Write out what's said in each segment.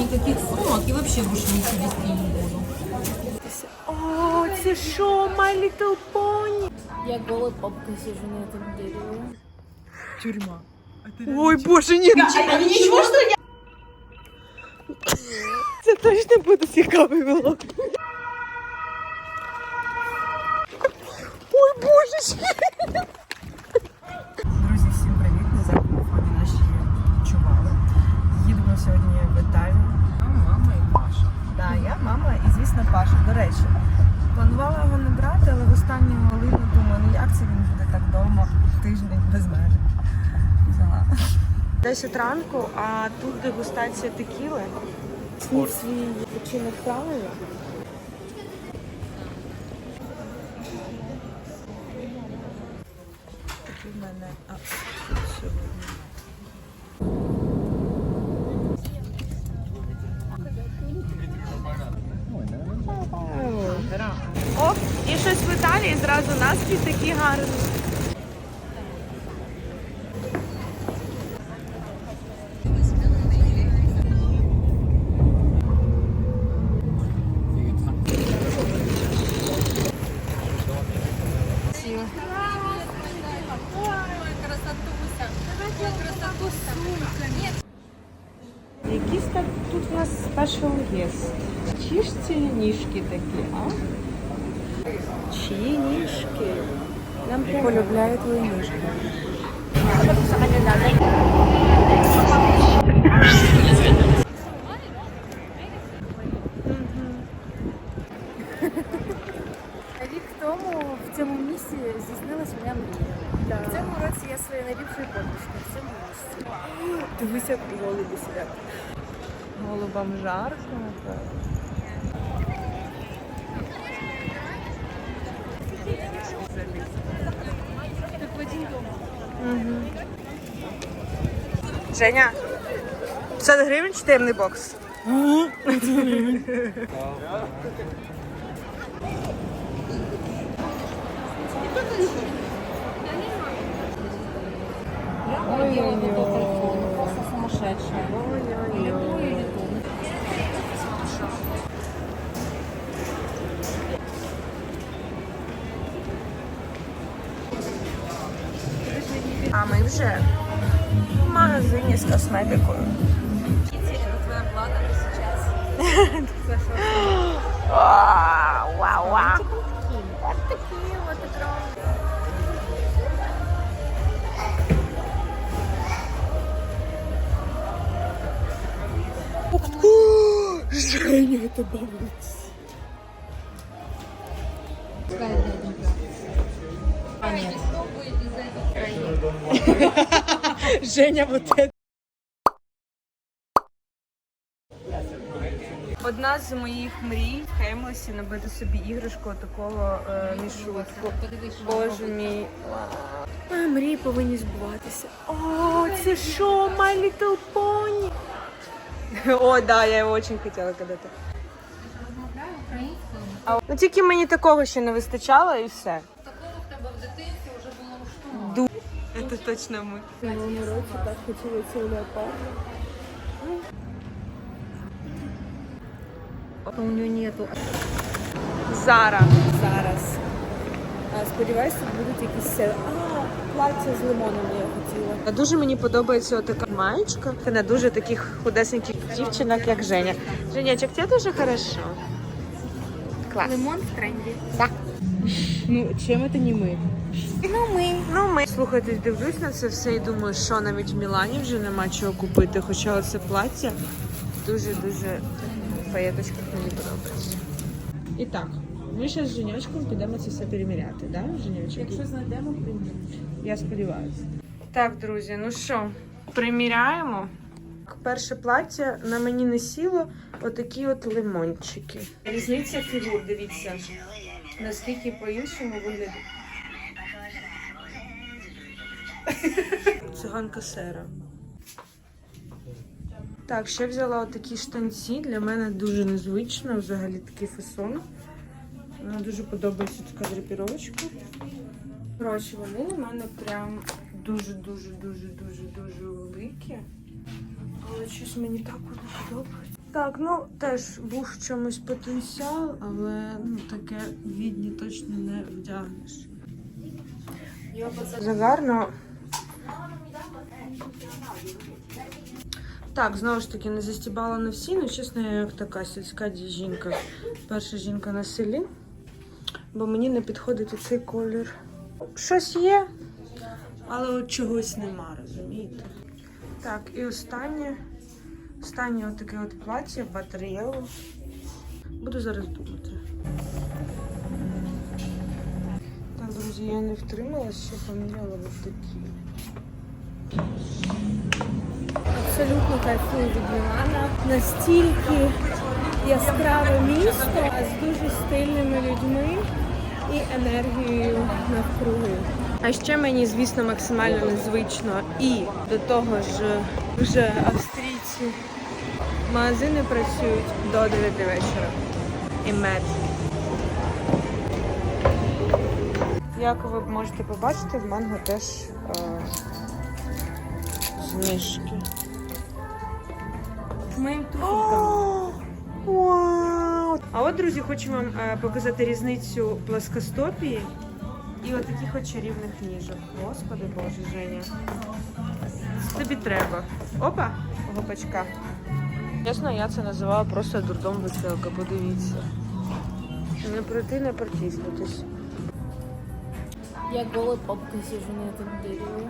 никаких сумок и вообще больше ничего вести не буду. О, це що, My Little Pony? Я голой попкой сижу на этом дереве. Тюрьма. Ой, боже, ні. Це точно буде цікавий влог. Ой, боже. 10 ранку, а тут дегустація текіли. Снів свій відпочинок правильно. Такий в мене сьогодні. О, і щось в Італії зразу настрій такий гарний. Чи ж ці ніжки такі, а? Чиї ніжки? Нам полюбляє твої ніжки. Рік тому в цьому місці здійснилась моя мрія. В цьому році я своєю найліпшою подушкою в цьому місці. Дивися, голуби сидять. Голубам жарко, Мгм. Женя, 50 гривень чи темний бокс? Просто сумасшедшая. Люблю и лету. А ми вже в магазині з косметикою. Твоя плата сейчас. Вау, вау, вау. Такі от екран. Женя, это бабусь. А Женя, вот это. Одна з моїх мрій в Хеймлесі набити собі іграшку такого е, мішутку. Боже мій. А, мрії повинні збуватися. О, це що, My Little Pony? О, да, я його дуже хотіла когда-то. Ну тільки мені такого ще не вистачало і все. Такого в тебе в було Це точно ми. В минулому році так хотіла цей леопард. У нього нету. Зараз. Зараз. А, сподіваюся, тут будуть якісь сели. А, плаття з лимоном я хотіла. Дуже мені подобається така маєчка. Це на дуже таких худесеньких дівчинок, як Женя. Женячок, тебе дуже хорошо. Клас. Лимон в тренді. Ну, чим це не ми? Ну ми. Ну, ми слухайте, дивлюсь на це все і думаю, що навіть в Мілані вже нема чого купити. Хоча оце плаття дуже-дуже в паєточках мені подобається. І так, ми зараз з Женячком підемо це все переміряти, да, Женячок? Якщо знайдемо, приміряємо. Я сподіваюся. Так, друзі, ну що, приміряємо. Перше плаття на мені не сіло отакі от лимончики. Різниця фігур, дивіться, наскільки по-іншому виглядає. Циганка сера. Так, ще взяла отакі штанці. Для мене дуже незвично, взагалі такий фасон. Мені дуже подобається така драпіровочка. Коротше, вони у мене прям дуже-дуже-дуже-дуже-дуже великі. Але щось мені так вони подобається. Так, ну теж був в чомусь потенціал, але ну, таке відні точно не вдягнеш. Загарно. Так, знову ж таки, не застібала на всі, ну чесно, я як така сільська жінка. Перша жінка на селі, бо мені не підходить оцей колір. Щось є, але от чогось нема, розумієте? Так, і останнє. Останнє отаке от плаття, батареєве. Буду зараз думати. Так, друзі, я не втрималась, що поміряла ось такі. Абсолютно кайфую від Мілана. Настільки яскраве місто з дуже стильними людьми і енергією навкруги. А ще мені, звісно, максимально незвично. І до того ж, вже австрійці магазини працюють до 9 вечора. І мед. Як ви можете побачити, в манго теж е, знижки. Моїм Вау! А от, друзі, хочу вам е, показати різницю плоскостопії і от таких от чарівних ніжок. Господи Боже, Женя. Це тобі треба. Опа, гопачка. Чесно, я це називаю просто дурдом веселка, подивіться. Не пройти, не протиснутись. Я голой попкой сижу на этом дереве.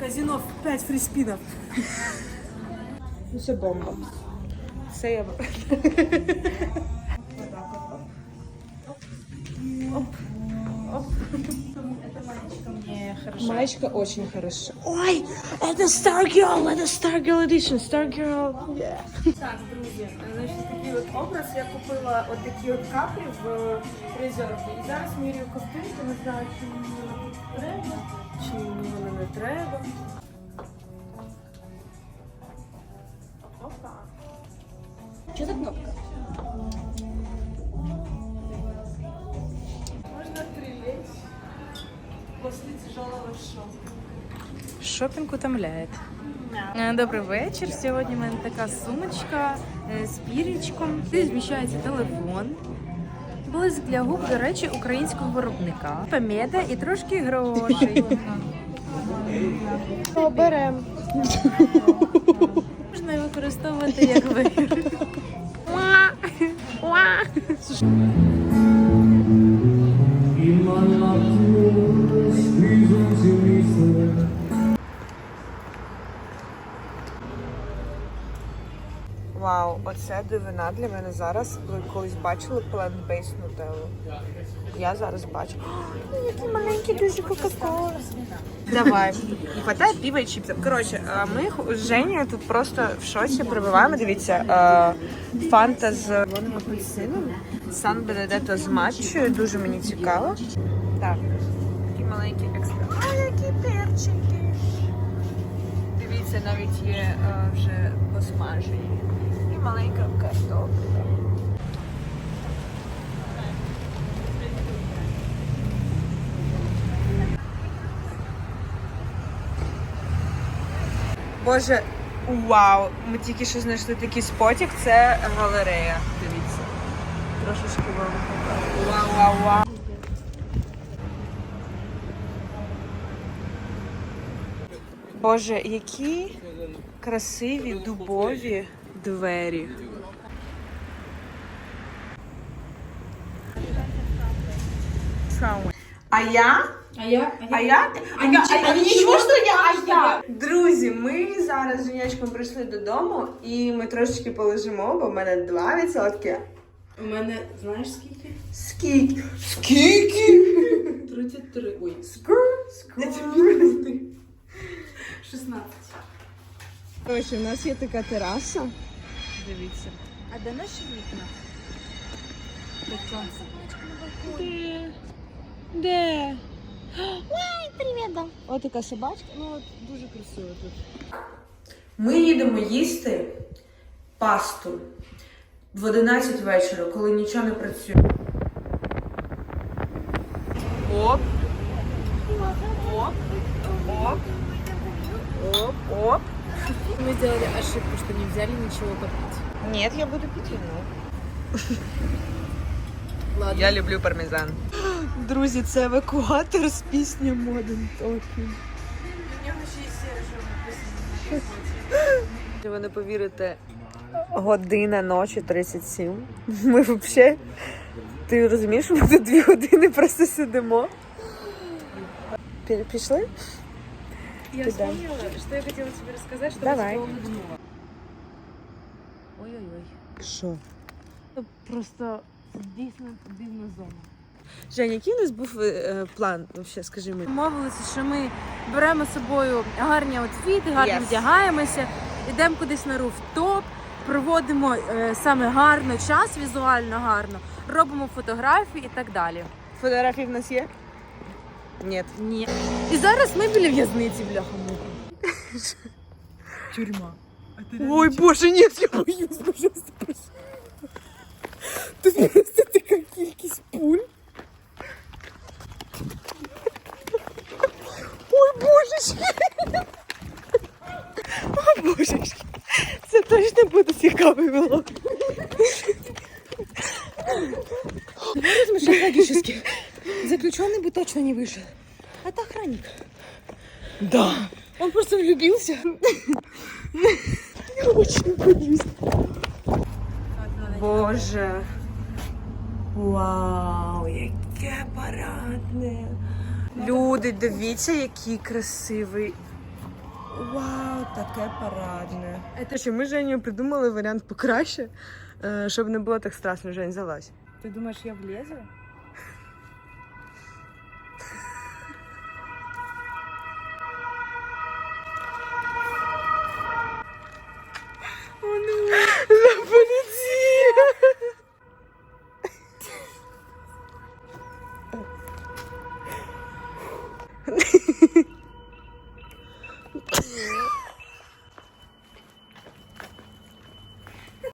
Казино 5 фріспінів. Ну, це бомба. Це я. Мне хорошо. Маечка очень хороша. Ой, это Stargirl, это Stargirl Edition, Stargirl. Так, друзі, значить такий от образ я купила от такі от каплі в резерві. І зараз міряю ковтинку, не знаю, чи мені вона треба, Чи мені вона не треба. Опа. Что за кнопка? Можна прилечь после тяжелого шоу. Шопінг утомляє. Е, Добрий вечір. Сьогодні в мене така сумочка е, з пірічком. Тут зміщається телефон. Блиск для губ, до речі, українського виробника. Помеда і трошки грошей. Оберемо. Можна використовувати як вибір. Оце дивина для мене зараз. Ви колись бачили plant-based нутеллу? Я зараз бачу. О, які маленькі дуже кока-кола. Давай. Не хватає пива і чіпсів. Коротше, е, ми з Женєю тут просто в шоці прибиваємо. Дивіться, е, фанта з червоним апельсином, сан бенедетто з матчою. Дуже мені цікаво. Так, такі маленькі екстра. А, які перчики. Дивіться, навіть є е, вже посмажені. Маленька картопля. Боже, вау! Ми тільки що знайшли такий спотік, це галерея. Дивіться. Трошечки вам покажу. Вау, вау, вау. Боже, які красиві дубові двері. А я? А я? А я? А я? А нічого, що я? А я? Друзі, ми зараз з Женячком прийшли додому і ми трошечки полежимо, бо в мене 2%. У мене, знаєш скільки? Скільки? Скільки? 33. Ой, Скр, скр. 16. Коротше, у нас є така тераса. Дивіться. А де наші вікна? Де? Де? Ой, привіт! Ось така собачка. Ну, от дуже красиво тут. Ми їдемо їсти пасту в 11 вечора, коли нічого не працює. Оп. Оп. Оп. Оп. Оп. Мы сделали ошибку, что не взяли ничего попить. Ні, я буду піти вино. Ладно. Я люблю пармезан. Друзі, це евакуатор з пісні Modern Talking. Ви не повірите, година ночі 37. Ми взагалі. Ти розумієш, ми тут дві години просто сидимо. Пішли? Я Ты да. вспомнила, что я хотела тебе рассказать, что Давай. я улыбнула. Ой-ой-ой. Що? Это просто дійсно дивна зона. Жень, який у нас був е, план? Вообще, скажи мені. Домовилися, що ми беремо з собою гарні аутфіти, гарно Yes. вдягаємося, йдемо кудись на руфтоп, проводимо е, саме гарно час, візуально гарно, робимо фотографії і так далі. Фотографії в нас є? Ні. Ні. І зараз ми біля в'язниці, бляха Тюрьма. Ой, боже, ні, я боюсь, пожалуйста, прошу. Тут просто така кількість пуль. Ой, божечки. О, божечки. Це точно буде цікавий влог. точно не вышел. Это охранник. Да. Он просто влюбился. Я очень боюсь. Боже. Вау, яке парадне. Люди, дивіться, який красивий. Вау, таке парадне. Це що ми з Женєю придумали варіант покраще, е, щоб не було так страшно. Жень, залазь. Ты думаешь, я влезу?